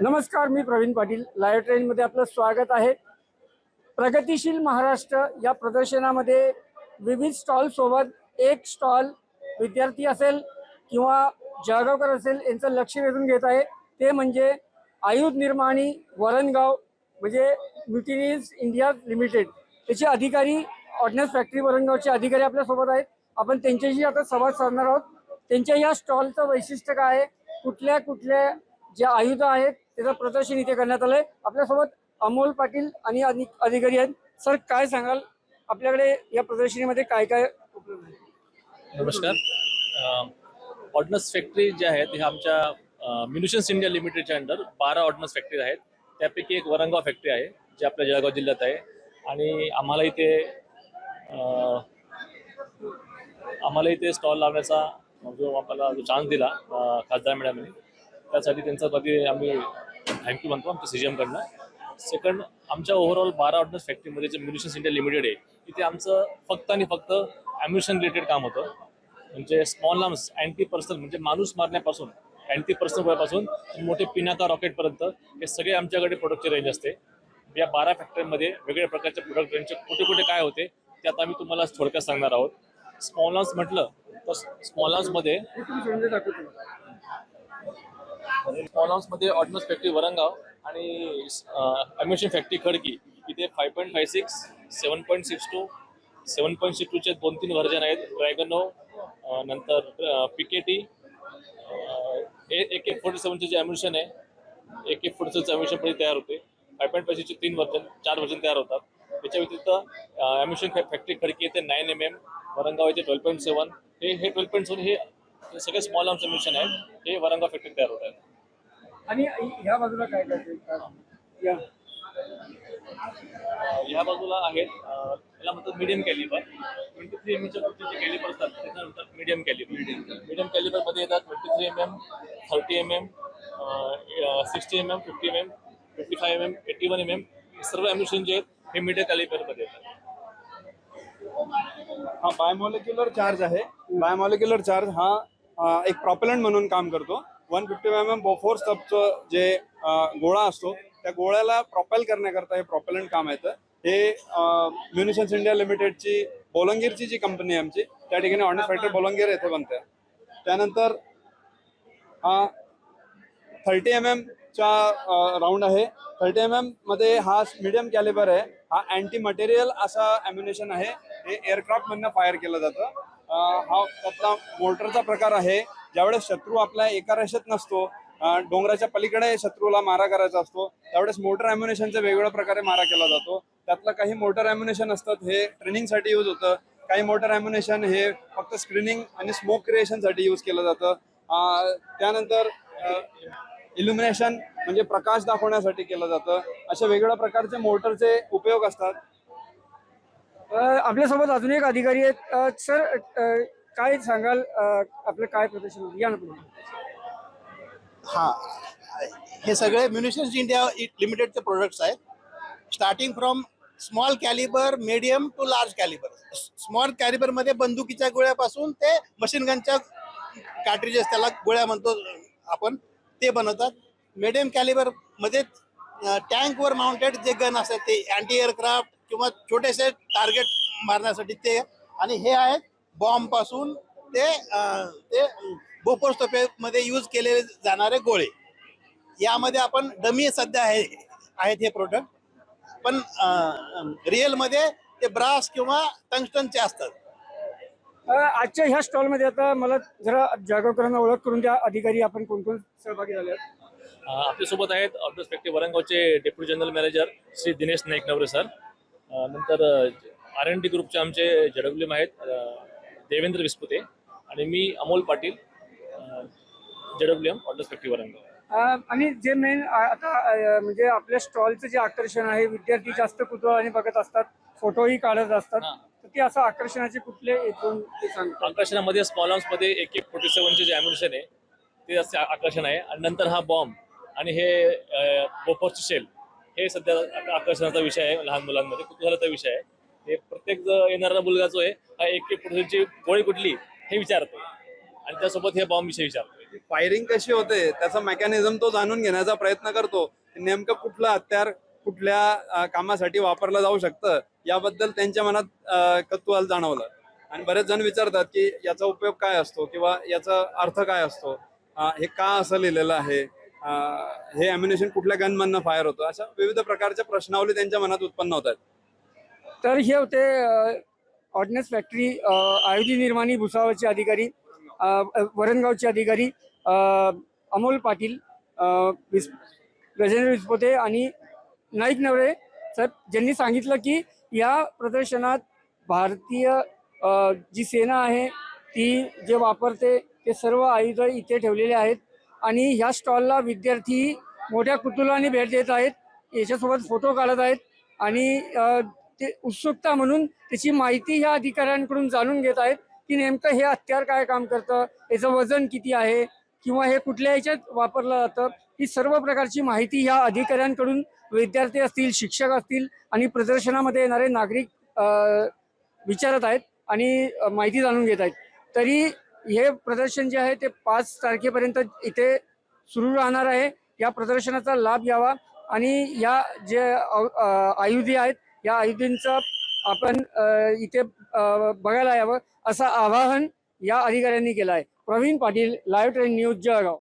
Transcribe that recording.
नमस्कार मी प्रवीण पाटील. लाईव्ह ट्रेनमध्ये आपलं स्वागत आहे. प्रगतिशील महाराष्ट्र या प्रदर्शनामध्ये विविध स्टॉलसोबत एक स्टॉल विद्यार्थी असेल किंवा जळगावकर असेल यांचं लक्ष वेधून घेत आहे. ते म्हणजे आयुध निर्माणी वरणगाव म्हणजे म्युटिनीज इंडिया लिमिटेड. त्याचे अधिकारी ऑर्डनन्स फॅक्टरी वरणगावचे अधिकारी आपल्यासोबत आहेत. आपण त्यांच्याशी आता संवाद साधणार आहोत. त्यांच्या या स्टॉलचं वैशिष्ट्य काय आहे? कुठल्या कुठल्या जे आयुधं आहेत त्याचं प्रदर्शन इथे करण्यात आलंय. आपल्यासोबत अमोल पाटील आणि अधिकारी आहेत. सर काय सांगाल? आपल्याकडे या प्रदर्शनीमध्ये काय काय नमस्कार. ऑर्डनन्स फॅक्टरी जे आहेत ह्या आमच्या म्युनिशन्स इंडिया लिमिटेडच्या अंडर बारा ऑर्डनन्स फॅक्टरी आहेत. त्यापैकी एक वरंगाव फॅक्टरी आहे जी आपल्या जळगाव जिल्ह्यात आहे. आणि आम्हाला इथे आम्हाला इथे स्टॉल लावण्याचा जो आम्हाला जो चान्स दिला खासदार मॅडमने त्यासाठी त्यांचा कधी आम्ही थँक्यू म्हणतो आमच्या सी जी एमकडनं सेकंड आमच्या ओव्हरऑल बारा ऑर्डनन्स फॅक्टरीमध्ये जे म्युनिशन्स इंडिया लिमिटेड आहे तिथे आमचं फक्त आणि फक्त ॲम्युनिशन रिलेटेड काम होतं. म्हणजे स्मॉल आर्म्स अँटी पर्सनल म्हणजे माणूस मारण्यापासून अँटी पर्सनल गोळ्यापासून मोठे पिनाका रॉकेटपर्यंत हे सगळे आमच्याकडे प्रोडक्टची रेंज असते. या बारा फॅक्टरीमध्ये वेगवेगळ्या प्रकारचे प्रोडक्ट रेंजचे कुठे कुठे काय होते ते आता आम्ही तुम्हाला थोडक्यात सांगणार आहोत. स्मॉल आर्म्स म्हटलं तर स्मॉल आर्म्समध्ये स्मॉल हाऊसमध्ये ऑर्डनन्स फॅक्टरी वरंगाव आणि अम्युशन फॅक्टरी खडकी. इथे five point five six seven point six two seven point six टूचे दोन तीन व्हर्जन आहेत. ड्रॅगनो नंतर पिकेटी एक एक फोर्टी सेवनचे जे ॲम्युशन आहे एक एक फोर्टी सेवनचं ॲम्युशन पण तयार होते. फाय पॉईंट फाय सिक्सचे तीन व्हर्जन चार व्हर्जन तयार होतात. त्याच्या व्यतिरिक्त ॲम्युशन फॅक्टरी खडकी येते नाईन एम एम वरंगाव येते ट्वेल्व पॉईंट सेवन हे हे ट्वेल्व पॉईंट सेवन हे सगळे स्मॉल आर्म्स ॲम्युशन आहेत. हे वरंगाव फॅक्टरी तयार होत आहेत. आणि ह्या बाजूला काय काय या. ह्या बाजूला आहेत अं, याला म्हणतात medium calibre twenty three M एमच्या जे कॅलिबर असतात त्याला म्हणतात मीडियम कॅलिबर मीडियम कॅलिबरमध्ये येतात twenty three M M thirty M M sixty M M fifty M M fifty five M M eighty one M M सर्व ॲम्युशन जे आहेत हे मीडियम कॅलिबरमध्ये येतात. हा बायमॉलिक्युलर चार्ज आहे. बायमॉलिक्युलर चार्ज हा एक प्रॉपेलंट म्हणून काम करतो. One fifty M M Bofors स्टबचं जे गोळा असतो त्या गोळ्याला प्रॉपेल करण्याकरता हे प्रॉपेलंट काम येतं. हे म्युनिशन्स इंडिया लिमिटेडची बोलंगीरची जी कंपनी आहे आमची त्या ठिकाणी ऑर्डन्स फॅक्टरी बोलंगीर येथे बनते. त्यानंतर हा थर्टी एम एमचा राऊंड आहे. थर्टी एम एममध्ये हा मीडियम कॅलिबर आहे. हा अँटी मटेरियल असा ॲम्युनेशन आहे. हे एअरक्राफ्टमधनं फायर केलं जातं. हा त्यातला मोटरचा प्रकार आहे. ज्यावेळेस शत्रू आपल्या एका रेषेत नसतो डोंगराच्या पलीकडे शत्रूला मारा करायचा असतो त्यावेळेस मोटर अम्युनेशनचा वेगवेगळ्या प्रकारे मारा केला जातो. त्यातलं काही मोटर अॅम्युनेशन असतात हे ट्रेनिंगसाठी यूज होतं. काही मोटर अॅम्युनेशन हे फक्त स्क्रीनिंग आणि स्मोक क्रिएशनसाठी यूज केलं जातं. त्यानंतर इल्युमिनेशन म्हणजे प्रकाश दाखवण्यासाठी केलं जातं. अशा वेगवेगळ्या प्रकारचे मोटरचे उपयोग असतात. आपल्यासोबत अजून एक अधिकारी आहेत. सर काय सांगाल आपलं काय प्रदर्शन होतं? या ना पुढे. हा. हे सगळे म्युनिशन्स इंडिया लिमिटेडचे प्रोडक्ट्स आहेत. Starting from small calibre medium to large calibre small कॅलिबरमध्ये बंदुकीच्या गोळ्यापासून ते मशीन गनच्या कार्ट्रिजेस त्याला गोळ्या म्हणतो आपण ते बनवतात. मिडियम कॅलिबरमध्ये टँकवर माउंटेड जे गन असतात ते अँटी एअरक्राफ्ट किंवा छोटेसे टार्गेट मारण्यासाठी ते. आणि हे आहेत बॉम्बपासून ते ते मध्ये यूज केले जाणारे गोळे. यामध्ये आपण डमी सध्या आहे आहेत हे प्रोडक्ट पण रिअलमध्ये ते ब्रास किंवा टंगस्टनचे असतात. आजच्या ह्या स्टॉलमध्ये आता मला जरा जळगावकरांना ओळख करून द्या. अधिकारी आपण कोण कोण सहभागी झाले आपल्यासोबत आहेत factory वरंगावचे deputy general manager Shri Dinesh Naik Navare sir नंतर आर एन डी ग्रुपचे आमचे जेडब्ल्यू आहेत देवेंद्र विस्पुते आणि मी Amol Patil J W M orders factory Varangaon अ, आणि जे मेन आता म्हणजे आपल्या स्टॉलचं जे आकर्षण आहे विद्यार्थी जास्त कुतूहलाने बघत असतात फोटोही काढत असतात. तर ते असं आकर्षणाचे कुठले एक दोन ते सांगतात आकर्षणामध्ये स्मॉलमध्ये एक एक फोर्टी सेवनचे जे अम्युनिशन आहे ते जास्त आकर्षण आहे. आणि नंतर हा बॉम्ब आणि हे बोफोरचे शेल हे सध्या आकर्षणाचा विषय आहे लहान मुलांमध्ये कुतूहलाचा विषय आहे. ते प्रत्येक येणारा मुलगा जो आहे हा एक एक गोळी कुठली हे विचारतो. आणि त्यासोबत हे बॉम्ब विषयी विचारतो. फायरिंग कशी होते त्याचा मेकॅनिझम तो जाणून घेण्याचा प्रयत्न करतो. नेमकं कुठलं हत्यार कुठल्या कामासाठी वापरलं जाऊ शकतं याबद्दल त्यांच्या मनात अं, जाणवलं. आणि बरेच जण विचारतात की याचा उपयोग काय असतो किंवा याचा अर्थ काय असतो? हे का असं लिहिलेलं आहे? हे अम्युनेशन कुठल्या गनमधनं फायर होतं? अशा विविध प्रकारच्या प्रश्नावली त्यांच्या मनात उत्पन्न होतात. तर हे होते ऑर्डिनन्स फॅक्टरी आयुधी निर्माणी भुसावळचे अधिकारी वरणगावचे अधिकारी अमोल पाटील विस गजेंद्र विस्पोते आणि नाईक नवरे सर ज्यांनी सांगितलं की या प्रदर्शनात भारतीय जी सेना आहे ती जे वापरते ते सर्व आयुध इथे ठेवलेले आहेत आणि ह्या स्टॉलला विद्यार्थी मोठ्या कुतुलाने भेट देत आहेत याच्यासोबत फोटो काढत आहेत आणि ते उत्सुकता म्हणून त्याची माहिती ह्या अधिकाऱ्यांकडून जाणून घेत आहेत की नेमकं हे हत्यार काय काम करतं याचं वजन किती आहे किंवा हे कुठल्या ह्याच्यात वापरलं जातं ही सर्व प्रकारची माहिती ह्या अधिकाऱ्यांकडून विद्यार्थी असतील शिक्षक असतील आणि प्रदर्शनामध्ये येणारे नागरिक विचारत आहेत आणि माहिती जाणून घेत आहेत. तरी हे प्रदर्शन जे आहे ते पाच तारखेपर्यंत इथे सुरू राहणार आहे. या प्रदर्शनाचा लाभ घ्यावा आणि या जे अ- आयुधे आहेत या आयुधींचं आपण इथे अ, बघायला यावं असं आवाहन या अधिकाऱ्यांनी केलं आहे Pravin Patil live train news Jalgaon.